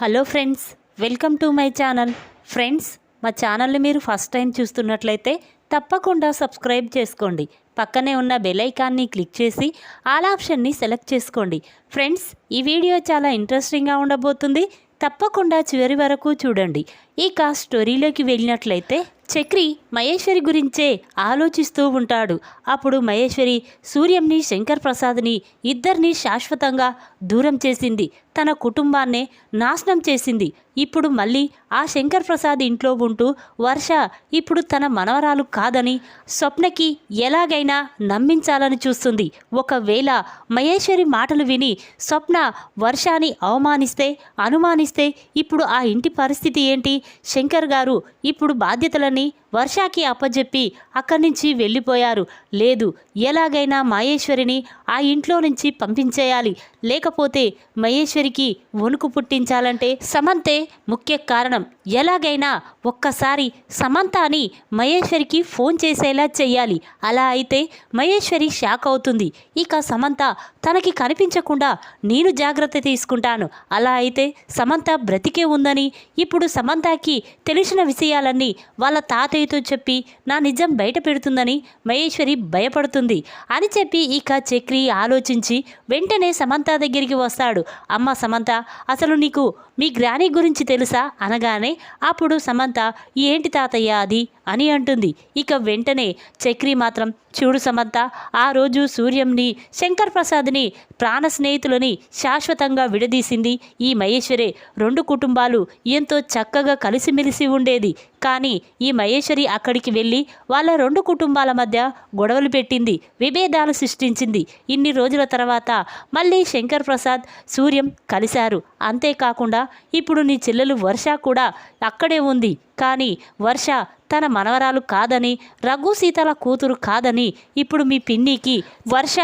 Hello friends welcome to my channel. Friends మా ఛానల్ని మీరు ఫస్ట్ టైం చూస్తున్నట్లయితే తప్పకుండా సబ్స్క్రైబ్ చేసుకోండి. పక్కనే ఉన్న బెల్ ఐకాన్ని క్లిక్ చేసి ఆల్ ఆప్షన్ని సెలెక్ట్ చేసుకోండి. ఫ్రెండ్స్ ఈ వీడియో చాలా ఇంట్రెస్టింగ్గా ఉండబోతుంది. తప్పకుండా చివరి వరకు చూడండి. ఇక స్టోరీలోకి వెళ్ళినట్లయితే చక్రి మహేశ్వరి గురించే ఆలోచిస్తూ ఉంటాడు. అప్పుడు మహేశ్వరి సూర్యంని శంకర్ ప్రసాద్ని ఇద్దరిని శాశ్వతంగా దూరం చేసింది. తన కుటుంబాన్నే నాశనం చేసింది. ఇప్పుడు మళ్ళీ ఆ శంకర్ ప్రసాద్ ఇంట్లో ఉంటూ వర్ష ఇప్పుడు తన మనవరాలు కాదని స్వప్నకి ఎలాగైనా నమ్మించాలని చూస్తుంది. ఒకవేళ మహేశ్వరి మాటలు విని స్వప్న వర్షాని అవమానిస్తే అనుమానిస్తే ఇప్పుడు ఆ ఇంటి పరిస్థితి ఏంటి? శంకర్ గారు ఇప్పుడు బాధ్యతలన్నీ వర్షాకి అప్పజెప్పి అక్కడి నుంచి వెళ్ళిపోయారు. లేదు ఎలాగైనా మహేశ్వరిని ఆ ఇంట్లో నుంచి పంపించేయాలి. లేకపోతే మహేశ్వరికి వణుకు పుట్టించాలంటే సమంతే ముఖ్య కారణం. ఎలాగైనా ఒక్కసారి సమంతాని మహేశ్వరికి ఫోన్ చేసేలా చెయ్యాలి. అలా అయితే మహేశ్వరి షాక్ అవుతుంది. ఇక సమంత తనకి కనిపించకుండా నేను జాగ్రత్త తీసుకుంటాను. అలా అయితే సమంత బ్రతికే ఉందని ఇప్పుడు సమంతకి తెలిసిన విషయాలన్నీ వాళ్ళ తాతయ్య తాతయ్యతో చెప్పి నా నిజం బయట పెడుతుందని మహేశ్వరి భయపడుతుంది అని చెప్పి ఇక చక్రి ఆలోచించి వెంటనే సమంత దగ్గరికి వస్తాడు. అమ్మ సమంత అసలు నీకు మీ గ్రాని గురించి తెలుసా? అనగానే అప్పుడు సమంత ఏంటి తాతయ్య అది? అని అంటుంది. ఇక వెంటనే చక్రి మాత్రం చూడు సమంత ఆ రోజు సూర్యంని శంకర్ ప్రసాద్ని ప్రాణ స్నేహితులని శాశ్వతంగా విడదీసింది ఈ మహేశ్వరే. రెండు కుటుంబాలు ఎంతో చక్కగా కలిసిమెలిసి ఉండేది. కానీ ఈ మహేశ్వరి అక్కడికి వెళ్ళి వాళ్ళ రెండు కుటుంబాల మధ్య గొడవలు పెట్టింది. విభేదాలు సృష్టించింది. ఇన్ని రోజుల తర్వాత మళ్ళీ శంకర్ ప్రసాద్ సూర్యం కలిశారు. అంతేకాకుండా ఇప్పుడు నీ చెల్లెలు వర్ష కూడా అక్కడే ఉంది. కానీ వర్ష తన మనవరాలు కాదని రఘు సీతల కూతురు కాదని ఇప్పుడు మీ పిన్నికి వర్ష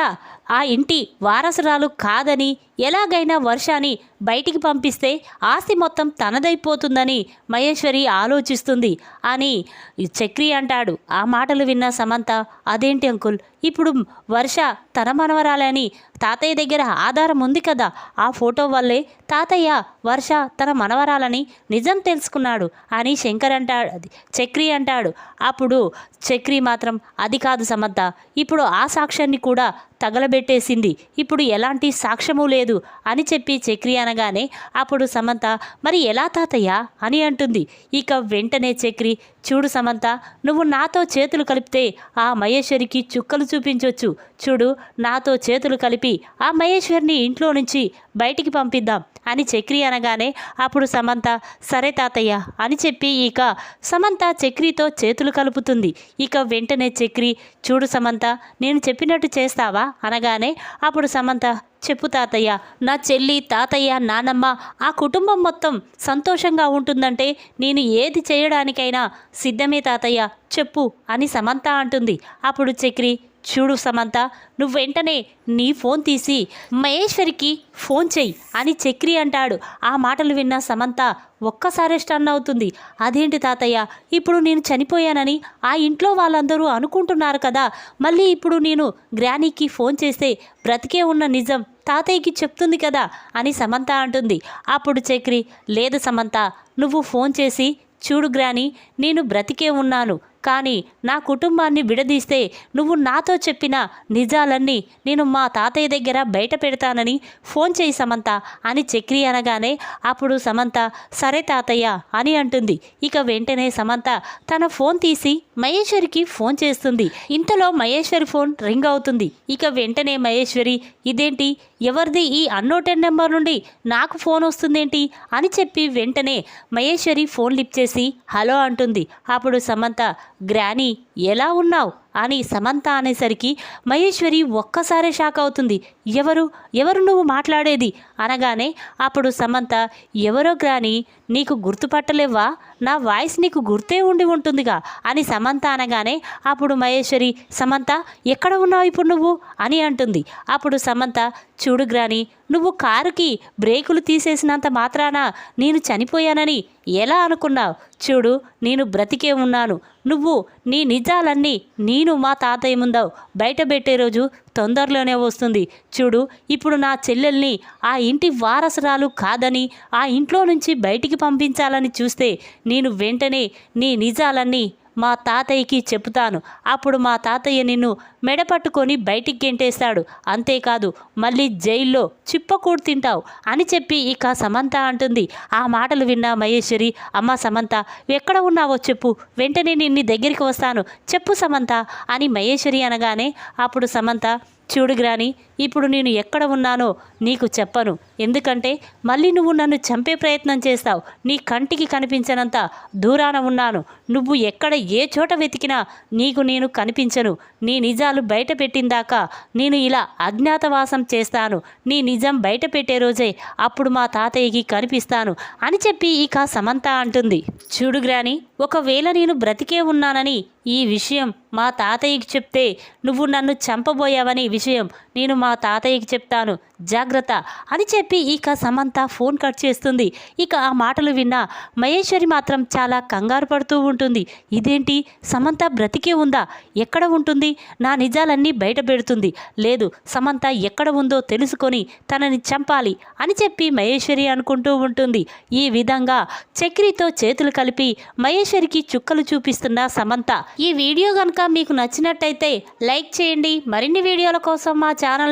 ఆ ఇంటి వారసురాలు కాదని ఎలాగైనా వర్షాని బయటికి పంపిస్తే ఆస్తి మొత్తం తనదైపోతుందని మహేశ్వరి ఆలోచిస్తుంది. అని చక్రి అంటాడు. ఆ మాటలు విన్న సమంత అదేంటి అంకుల్? ఇప్పుడు వర్ష తన మనవరాలని తాతయ్య దగ్గర ఆధారం ఉంది కదా? ఆ ఫోటో వల్లే తాతయ్య వర్ష తన మనవరాలని నిజం తెలుసుకున్నాడు అని శంకర్ అంటాడు చక్రి అంటాడు. అప్పుడు చక్రి మాత్రం అది కాదు సమంత ఇప్పుడు ఆ సాక్ష్యాన్ని కూడా తగలబెట్టేసింది. ఇప్పుడు ఎలాంటి సాక్ష్యము లేదు అని చెప్పి చక్రి అనగానే అప్పుడు సమంత మరి ఎలా తాతయ్య? అని అంటుంది. ఇక వెంటనే చక్రి చూడు సమంత నువ్వు నాతో చేతులు కలిపితే ఆ మహేశ్వరికి చుక్కలు చూపించవచ్చు చూడు నాతో చేతులు కలిపి ఆ మహేశ్వరిని ఇంట్లో నుంచి బయటికి పంపిద్దాం అని చక్రి అనగానే అప్పుడు సమంత సరే తాతయ్య అని చెప్పి ఇక సమంత చక్రితో చేతులు కలుపుతుంది. ఇక వెంటనే చక్రి చూడు సమంత నేను చెప్పినట్టు చేస్తావా? అనగానే అప్పుడు సమంత చెప్పు తాతయ్య. నా చెల్లి తాతయ్య నానమ్మ ఆ కుటుంబం మొత్తం సంతోషంగా ఉంటుందంటే నేను ఏది చేయడానికైనా సిద్ధమే తాతయ్య. చెప్పు అని సమంత అంటుంది. అప్పుడు చక్రి చూడు సమంత నువ్వు వెంటనే నీ ఫోన్ తీసి మహేశ్వరికి ఫోన్ చెయ్యి అని చక్రి అంటాడు. ఆ మాటలు విన్న సమంత ఒక్కసారి స్టన్ అవుతుంది. అదేంటి తాతయ్య ఇప్పుడు నేను చనిపోయానని ఆ ఇంట్లో వాళ్ళందరూ అనుకుంటున్నారు కదా మళ్ళీ ఇప్పుడు నేను గ్రానీకి ఫోన్ చేస్తే బ్రతికే ఉన్న నిజం తాతయ్యకి చెప్తుంది కదా అని సమంత అంటుంది. అప్పుడు చక్రి లేదు సమంత నువ్వు ఫోన్ చేసి చూడు గ్రాని నేను బ్రతికే ఉన్నాను. కానీ నా కుటుంబాన్ని విడదీస్తే నువ్వు నాతో చెప్పిన నిజాలన్నీ నేను మా తాతయ్య దగ్గర బయట పెడతానని ఫోన్ చేయి సమంత అని చక్రి అనగానే అప్పుడు సమంత సరే తాతయ్య అని అంటుంది. ఇక వెంటనే సమంత తన ఫోన్ తీసి మహేశ్వరికి ఫోన్ చేస్తుంది. ఇంతలో మహేశ్వరి ఫోన్ రింగ్ అవుతుంది. ఇక వెంటనే మహేశ్వరి ఇదేంటి? ఎవరిది? ఈ అన్నోటెన్ నెంబర్ నుండి నాకు ఫోన్ వస్తుందేంటి? అని చెప్పి వెంటనే మహేశ్వరి ఫోన్ లిప్ చేసి హలో అంటుంది. అప్పుడు సమంత గ్రానీ ఎలా ఉన్నావు? అని సమంత అనేసరికి మహేశ్వరి ఒక్కసారే షాక్ అవుతుంది. ఎవరు? ఎవరు నువ్వు మాట్లాడేది? అనగానే అప్పుడు సమంత ఎవరో గ్రాని నీకు గుర్తుపట్టలేవా నా వాయిస్ నీకు గుర్తే ఉండి ఉంటుందిగా? అని సమంత అనగానే అప్పుడు మహేశ్వరి సమంత ఎక్కడ ఉన్నావు ఇప్పుడు నువ్వు? అని అంటుంది. అప్పుడు సమంత చూడు గ్రాని నువ్వు కారుకి బ్రేకులు తీసేసినంత మాత్రాన నేను చనిపోయానని ఎలా అనుకున్నావు? చూడు నేను బ్రతికే ఉన్నాను. నువ్వు నీ నిజ నిజాలన్నీ నేను మా తాతయ్య ముందు బయట పెట్టే రోజు తొందరలోనే వస్తుంది. చూడు ఇప్పుడు నా చెల్లెల్ని ఆ ఇంటి వారసురాలు కాదని ఆ ఇంట్లో నుంచి బయటికి పంపించాలని చూస్తే నేను వెంటనే నీ నిజాలన్నీ మా తాతయ్యకి చెబుతాను. అప్పుడు మా తాతయ్య నిన్ను మెడపట్టుకొని బయటికి గెంటేస్తాడు. అంతేకాదు మళ్ళీ జైల్లో చిప్పకూడు తింటావు అని చెప్పి ఇక సమంత అంటుంది. ఆ మాటలు విన్న మహేశ్వరి అమ్మ సమంత ఎక్కడ ఉన్నావో చెప్పు. వెంటనే నిన్ను దగ్గరికి వస్తాను. చెప్పు సమంత అని మహేశ్వరి అనగానే అప్పుడు సమంత చూడు గ్రాని ఇప్పుడు నేను ఎక్కడ ఉన్నానో నీకు చెప్పను. ఎందుకంటే మళ్ళీ నువ్వు నన్ను చంపే ప్రయత్నం చేస్తావు. నీ కంటికి కనిపించనంత దూరాన ఉన్నాను. నువ్వు ఎక్కడ ఏ చోట వెతికినా నీకు నేను కనిపించను. నీ నిజాలు బయట పెట్టిందాకా నేను ఇలా అజ్ఞాతవాసం చేస్తాను. నీ నిజం బయట పెట్టే రోజే అప్పుడు మా తాతయ్యకి కనిపిస్తాను అని చెప్పి ఇక సమంత అంటుంది. చూడు గ్రాని ఒకవేళ నేను బ్రతికే ఉన్నానని ఈ విషయం మా తాతయ్యకి చెప్తే నువ్వు నన్ను చంపబోయావని విషయం నేను మా మా తాతయ్యకి చెప్తాను. జాగ్రత్త అని చెప్పి ఇక సమంత ఫోన్ కట్ చేస్తుంది. ఇక ఆ మాటలు విన్న మహేశ్వరి మాత్రం చాలా కంగారు పడుతూ ఉంటుంది. ఇదేంటి? సమంత బ్రతికే ఉందా? ఎక్కడ ఉంటుంది? నా నిజాలన్నీ బయట పెడుతుంది. లేదు సమంత ఎక్కడ ఉందో తెలుసుకొని తనని చంపాలి అని చెప్పి మహేశ్వరి అనుకుంటూ ఉంటుంది. ఈ విధంగా చక్రితో చేతులు కలిపి మహేశ్వరికి చుక్కలు చూపిస్తున్న సమంత ఈ వీడియో కనుక మీకు నచ్చినట్టయితే లైక్ చేయండి. మరిన్ని వీడియోల కోసం మా ఛానల్